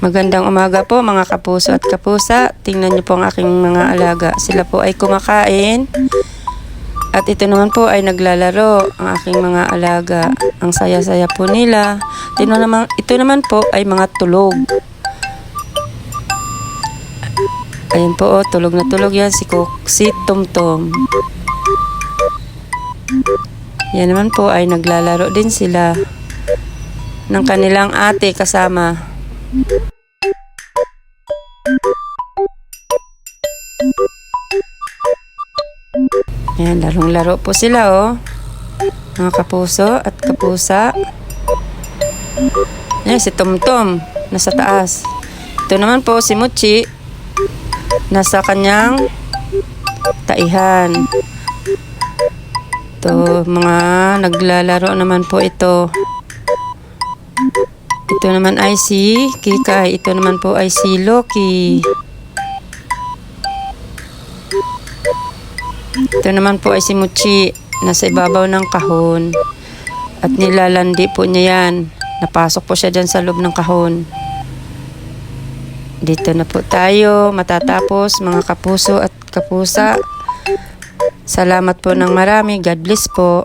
Magandang umaga po mga kapuso at kapusa. Tingnan niyo po ang aking mga alaga. Sila po ay kumakain. At ito naman po ay naglalaro ang aking mga alaga. Ang saya-saya po nila. Ito naman, ito naman po ay mga tulog. Ayun po, oh, tulog na tulog yan si, Kuk, si Tumtum. Yan naman po ay naglalaro din sila ng kanilang ate kasama. Ayan, larong-laro po sila, oh. Mga kapuso at kapusa. Ayan, si Tomtom, nasa taas. Ito naman po si Muchi, nasa kanyang taihan. Ito, mga naglalaro naman po ito. Ito naman ay si Kikay. Ito naman po ay si Loki. Ito naman po ay si Muchi. Nasa ibabaw ng kahon. At nilalandi po niya yan. Napasok po siya dyan sa loob ng kahon. Dito na po tayo matatapos mga kapuso at kapusa. Salamat po ng marami. God bless po.